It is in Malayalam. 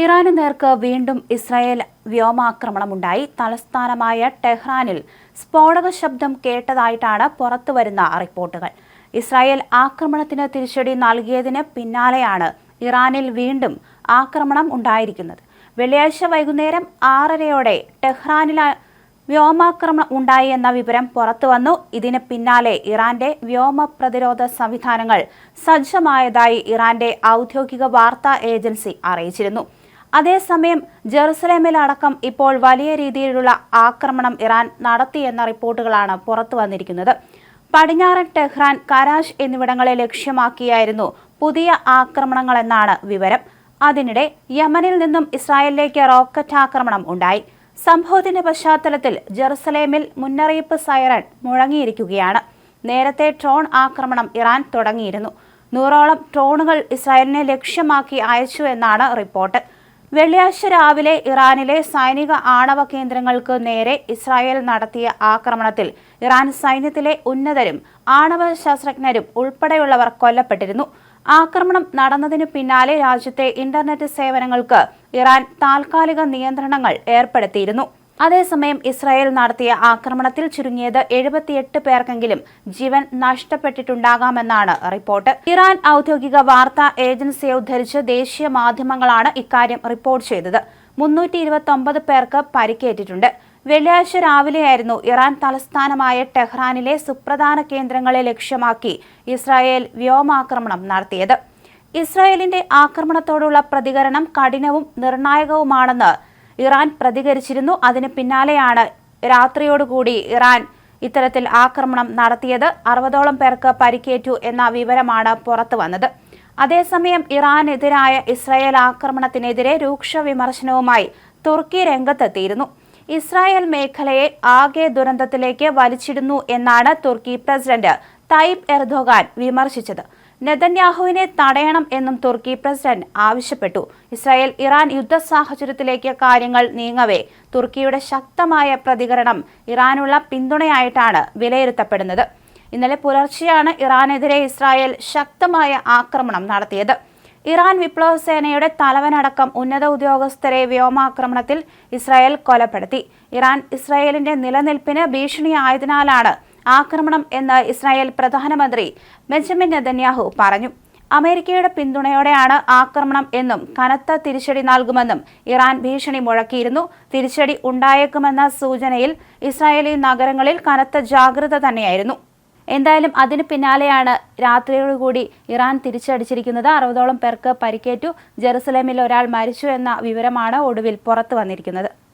ഇറാന് നേർക്ക് വീണ്ടും ഇസ്രായേൽ വ്യോമാക്രമണമുണ്ടായി. തലസ്ഥാനമായ ടെഹ്റാനിൽ സ്ഫോടക ശബ്ദം കേട്ടതായിട്ടാണ് പുറത്തുവരുന്ന റിപ്പോർട്ടുകൾ. ഇസ്രായേൽ ആക്രമണത്തിന് തിരിച്ചടി നൽകിയതിന് പിന്നാലെയാണ് ഇറാനിൽ വീണ്ടും ആക്രമണം ഉണ്ടായിരിക്കുന്നത്. വെള്ളിയാഴ്ച വൈകുന്നേരം ആറരയോടെ ടെഹ്റാനിൽ വ്യോമാക്രമണം ഉണ്ടായി എന്ന വിവരം പുറത്തുവന്നു. ഇതിന് പിന്നാലെ ഇറാന്റെ വ്യോമ പ്രതിരോധ സംവിധാനങ്ങൾ സജ്ജമായതായി ഇറാന്റെ ഔദ്യോഗിക വാർത്താ ഏജൻസി അറിയിച്ചിരുന്നു. അതേസമയം ജെറുസലേമിലടക്കം ഇപ്പോൾ വലിയ രീതിയിലുള്ള ആക്രമണം ഇറാൻ നടത്തിയെന്ന റിപ്പോർട്ടുകളാണ് പുറത്തു വന്നിരിക്കുന്നത്. പടിഞ്ഞാറൻ ടെഹ്റാൻ കരാഷ് എന്നിവിടങ്ങളെ ലക്ഷ്യമാക്കിയായിരുന്നു പുതിയ ആക്രമണങ്ങളെന്നാണ് വിവരം. അതിനിടെ യമനിൽ നിന്നും ഇസ്രായേലിലേക്ക് റോക്കറ്റ് ആക്രമണം ഉണ്ടായി. സംഭവത്തിന്റെ പശ്ചാത്തലത്തിൽ ജെറുസലേമിൽ മുന്നറിയിപ്പ് സൈറൺ മുഴങ്ങിയിരിക്കുകയാണ്. നേരത്തെ ട്രോൺ ആക്രമണം ഇറാൻ തുടങ്ങിയിരുന്നു. നൂറോളം ട്രോണുകൾ ഇസ്രായേലിനെ ലക്ഷ്യമാക്കി അയച്ചു എന്നാണ് റിപ്പോർട്ട്. വെള്ളിയാഴ്ച രാവിലെ ഇറാനിലെ സൈനിക ആണവ കേന്ദ്രങ്ങൾക്ക് നേരെ ഇസ്രായേൽ നടത്തിയ ആക്രമണത്തിൽ ഇറാൻ സൈന്യത്തിലെ ഉന്നതരും ആണവ ശാസ്ത്രജ്ഞരും ഉൾപ്പെടെയുള്ളവർ കൊല്ലപ്പെട്ടിരുന്നു. ആക്രമണം നടന്നതിനു പിന്നാലെ രാജ്യത്തെ ഇന്റർനെറ്റ് സേവനങ്ങൾക്ക് ഇറാൻ താൽക്കാലിക നിയന്ത്രണങ്ങൾ ഏർപ്പെടുത്തിയിരുന്നു. അതേസമയം ഇസ്രായേൽ നടത്തിയ ആക്രമണത്തിൽ ചുരുങ്ങിയത് എഴുപത്തിയെട്ട് പേർക്കെങ്കിലും ജീവൻ നഷ്ടപ്പെട്ടിട്ടുണ്ടാകാമെന്നാണ് റിപ്പോർട്ട്. ഇറാൻ ഔദ്യോഗിക വാർത്താ ഏജൻസിയെ ഉദ്ധരിച്ച് ദേശീയ മാധ്യമങ്ങളാണ് ഇക്കാര്യം റിപ്പോർട്ട് ചെയ്തത്. മുന്നൂറ്റി ഇരുപത്തി പേർക്ക് പരിക്കേറ്റിട്ടുണ്ട്. വെള്ളിയാഴ്ച രാവിലെയായിരുന്നു ഇറാൻ തലസ്ഥാനമായ ടെഹ്റാനിലെ സുപ്രധാന കേന്ദ്രങ്ങളെ ലക്ഷ്യമാക്കി ഇസ്രായേൽ വ്യോമാക്രമണം നടത്തിയത്. ഇസ്രായേലിന്റെ ആക്രമണത്തോടുള്ള പ്രതികരണം കഠിനവും നിർണായകവുമാണെന്ന് ഇറാൻ പ്രതികരിച്ചിരുന്നു. അതിന് പിന്നാലെയാണ് രാത്രിയോടുകൂടി ഇറാൻ ഇത്തരത്തിൽ ആക്രമണം നടത്തിയത്. അറുപതോളം പേർക്ക് പരിക്കേറ്റു എന്ന വിവരമാണ് പുറത്തു വന്നത്. അതേസമയം ഇറാനെതിരായ ഇസ്രായേൽ ആക്രമണത്തിനെതിരെ രൂക്ഷ വിമർശനവുമായി തുർക്കി രംഗത്തെത്തിയിരുന്നു. ഇസ്രായേൽ മേഖലയെ ആകെ ദുരന്തത്തിലേക്ക് വലിച്ചിടുന്നു എന്നാണ് തുർക്കി പ്രസിഡന്റ് തയ്പ് എർദോഗാൻ വിമർശിച്ചത്. നെതന്യാഹുവിനെ തടയണം എന്നും തുർക്കി പ്രസിഡന്റ് ആവശ്യപ്പെട്ടു. ഇസ്രായേൽ ഇറാൻ യുദ്ധ സാഹചര്യത്തിലേക്ക് കാര്യങ്ങൾ നീങ്ങവേ. തുർക്കിയുടെ ശക്തമായ പ്രതികരണം ഇറാനുള്ള പിന്തുണയായിട്ടാണ് വിലയിരുത്തപ്പെടുന്നത്. ഇന്നലെ പുലർച്ചെയാണ് ഇറാനെതിരെ ഇസ്രായേൽ ശക്തമായ ആക്രമണം നടത്തിയത്. ഇറാൻ വിപ്ലവ സേനയുടെ തലവനടക്കം ഉന്നത ഉദ്യോഗസ്ഥരെ വ്യോമാക്രമണത്തിൽ ഇസ്രായേൽ കൊലപ്പെടുത്തി. ഇറാൻ ഇസ്രായേലിന്റെ നിലനിൽപ്പിന് ഭീഷണിയായതിനാലാണ് ആക്രമണം എന്ന് ഇസ്രായേൽ പ്രധാനമന്ത്രി ബെഞ്ചമിൻ നെതന്യാഹു പറഞ്ഞു. അമേരിക്കയുടെ പിന്തുണയോടെയാണ് ആക്രമണം എന്നും കനത്ത തിരിച്ചടി നൽകുമെന്നും ഇറാൻ ഭീഷണി മുഴക്കിയിരുന്നു. തിരിച്ചടി ഉണ്ടായേക്കുമെന്ന സൂചനയിൽ ഇസ്രായേലി നഗരങ്ങളിൽ കനത്ത ജാഗ്രത തന്നെയായിരുന്നു. എന്തായാലും അതിന് പിന്നാലെയാണ് രാത്രിയോടുകൂടി ഇറാൻ തിരിച്ചടിച്ചിരിക്കുന്നത്. അറുപതോളം പേർക്ക് പരിക്കേറ്റു. ജെറുസലേമിൽ ഒരാൾ മരിച്ചു എന്ന വിവരമാണ് ഒടുവിൽ പുറത്തു വന്നിരിക്കുന്നത്.